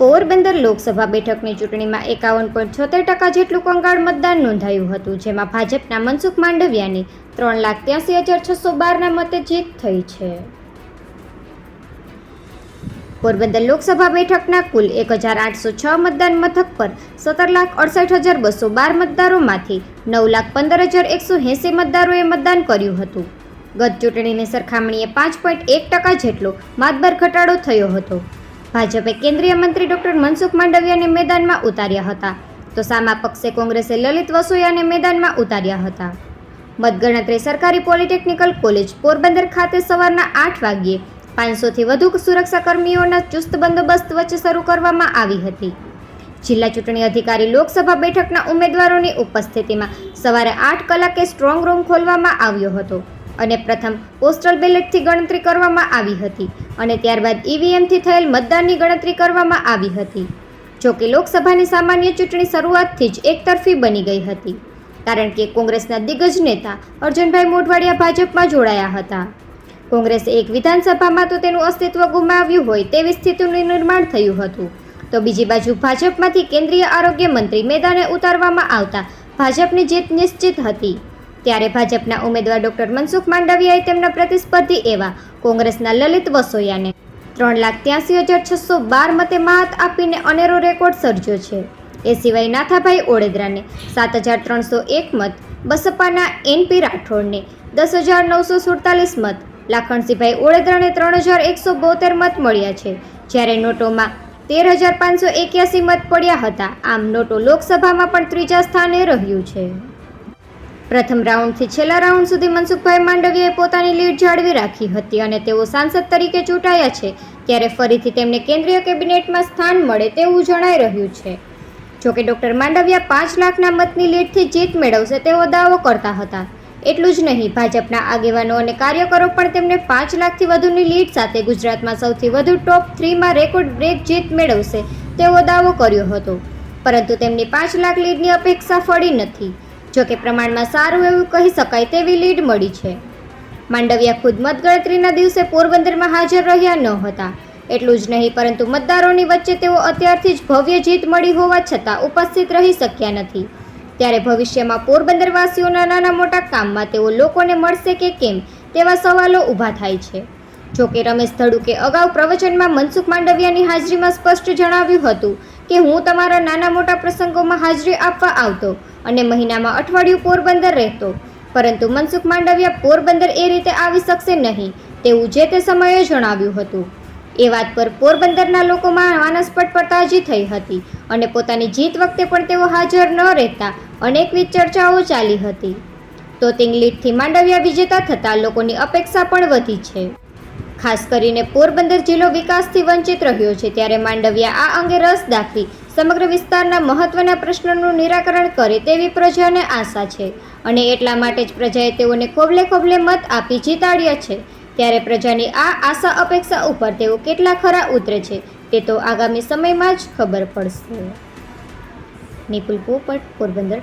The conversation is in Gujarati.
પોરબંદર લોકસભા બેઠકની ચૂંટણીમાં એકાવન પોઈન્ટ છોતેર ટકા જેટલું કંગાળ મતદાન નોંધાયું હતું, જેમાં ભાજપના મનસુખ માંડવિયાની ત્રણ લાખ ત્યાસી હજાર છસો બારના મતે જીત થઈ છે. પોરબંદર લોકસભા બેઠકના કુલ એક હજાર આઠસો છ મતદાન મથક પર સત્તર લાખ અડસઠ હજાર બસો બાર મતદારોમાંથી નવ લાખ પંદર હજાર એકસો એંસી મતદારોએ મતદાન કર્યું હતું. ગત ચૂંટણીની સરખામણીએ પાંચ પોઈન્ટ એક ટકા જેટલો માતબર ઘટાડો થયો હતો. ભાજપે કેન્દ્રીય મંત્રી ડોક્ટર મનસુખ માંડવિયાને મેદાનમાં ઉતાર્યા હતા. તો સામા પક્ષે કોંગ્રેસે લલિત વસોયાને મેદાનમાં ઉતાર્યા હતા. મતગણતરી સરકારી પોલિટેકનિકલ કોલેજ પોરબંદર ખાતે સવારના આઠ વાગ્યે પાંચસોથી વધુ સુરક્ષાકર્મીઓના ચુસ્ત બંદોબસ્ત વચ્ચે શરૂ કરવામાં આવી હતી. જિલ્લા ચૂંટણી અધિકારી લોકસભા બેઠકના ઉમેદવારોની ઉપસ્થિતિમાં સવારે આઠ કલાકે સ્ટ્રોંગ રૂમ ખોલવામાં આવ્યો હતો. અને પ્રથમ પોસ્ટલ બેલેટથી ગણતરી કરવામાં આવી હતી અને ત્યારબાદ ઈવીએમથી થયેલ મતદાનની ગણતરી કરવામાં આવી હતી. જોકે લોકસભાની સામાન્ય ચૂંટણી શરૂઆતથી જ એકતરફી બની ગઈ હતી, કારણ કે કોંગ્રેસના દિગ્ગજ નેતા અર્જુનભાઈ મોઢવાડિયા ભાજપમાં જોડાયા હતા. કોંગ્રેસે એક વિધાનસભામાં તો તેનું અસ્તિત્વ ગુમાવ્યું હોય તેવી સ્થિતિનું નિર્માણ થયું હતું. તો બીજી બાજુ ભાજપમાંથી કેન્દ્રીય આરોગ્ય મંત્રી મેદાને ઉતારવામાં આવતા ભાજપની જીત નિશ્ચિત હતી. ત્યારે ભાજપના ઉમેદવાર ડોક્ટર મનસુખ માંડવિયાએ તેમના પ્રતિસ્પર્ધી એવા કોંગ્રેસના લલિત વસોયાને ત્રણ લાખ ત્યાસી હજાર છસો બાર મતે માત આપીને અનેરો રેકોર્ડ સર્જ્યો છે. એ સિવાય નાથાભાઈ ઓળેદરાને સાત હજાર ત્રણસો એક મત, બસપાના એનપી રાઠોડને દસ હજાર નવસો સુડતાલીસ મત, લાખણસિંહભાઈ ઓળેદરાને ત્રણ હજાર એકસો બોતેર મત મળ્યા છે. જ્યારે નોટોમાં તેર હજાર પાંચસો એક્યાસી મત પડ્યા હતા, આમ નોટો લોકસભામાં પણ ત્રીજા સ્થાને રહ્યું છે. પ્રથમ રાઉન્ડથી છેલ્લા રાઉન્ડ સુધી મનસુખભાઈ માંડવીયાએ પોતાની લીડ જાળવી રાખી હતી અને તેઓ સાંસદ તરીકે ચૂંટાયા છે. ત્યારે ફરીથી તેમને કેન્દ્રીય કેબિનેટમાં સ્થાન મળે તેવું જણાઈ રહ્યું છે. જોકે ડોક્ટર માંડવિયા પાંચ લાખના મતની લીડથી જીત મેળવશે તેવો દાવો કરતા હતા. એટલું જ નહીં, ભાજપના આગેવાનો અને કાર્યકરો પણ તેમને પાંચ લાખથી વધુની લીડ સાથે ગુજરાતમાં સૌથી વધુ ટોપ થ્રીમાં રેકોર્ડ બ્રેક જીત મેળવશે તેવો દાવો કર્યો હતો. પરંતુ તેમની પાંચ લાખ લીડની અપેક્ષા ફળી નથી. જોકે પ્રમાણમાં સારું એવું કહી શકાય તેવી લીડ મળી છે. માંડવિયા ખુદ મતગણતરીના દિવસે પોરબંદરમાં હાજર રહ્યા ન હતા. એટલું જ નહીં, પરંતુ મતદારોની વચ્ચે તેઓ અત્યારથી જ ભવ્ય જીત મળી હોવા છતાં ઉપસ્થિત રહી શક્યા નથી. ત્યારે ભવિષ્યમાં પોરબંદરવાસીઓના નાના મોટા કામમાં તેઓ લોકોને મળશે કે કેમ તેવા સવાલો ઊભા થાય છે. જોકે રમેશ ધડુકે અગાઉ પ્રવચનમાં મનસુખ માંડવિયાની હાજરીમાં સ્પષ્ટ જણાવ્યું હતું કે હું તમારા નાના મોટા પ્રસંગોમાં હાજરી આપવા આવતો અને મહિનામાં અઠવાડિયું પોરબંદર રહેતો. પરંતુ મનસુખ માંડવિયા પોરબંદર એ રીતે આવી શકશે નહીં તેવું જે તે સમયે જણાવ્યું હતું. એ વાત પર પોરબંદરના લોકોમાં માનસપટ પર તાજી થઈ હતી અને પોતાની જીત વખતે પણ તેઓ હાજર ન રહેતા અનેકવિધ ચર્ચાઓ ચાલી હતી. તો તિંગલીટથી માંડવિયા વિજેતા થતાં લોકોની અપેક્ષા પણ વધી છે. ખાસ કરીને પોરબંદર જિલ્લો વિકાસથી વંચિત રહ્યો છે, ત્યારે માંડવિયા આ અંગે રસ દાખવી સમગ્ર વિસ્તારના મહત્વના પ્રશ્નોનું નિરાકરણ કરે તેવી પ્રજાને આશા છે. અને એટલા માટે જ પ્રજાએ તેઓને ખોબલે ખોબલે મત આપી જીતાડ્યા છે. ત્યારે પ્રજાની આ આશા અપેક્ષા ઉપર તેઓ કેટલા ખરા ઉતરે છે, તે તો આગામી સમયમાં જ ખબર પડશે. નિપુલ પોપટ, પોરબંદર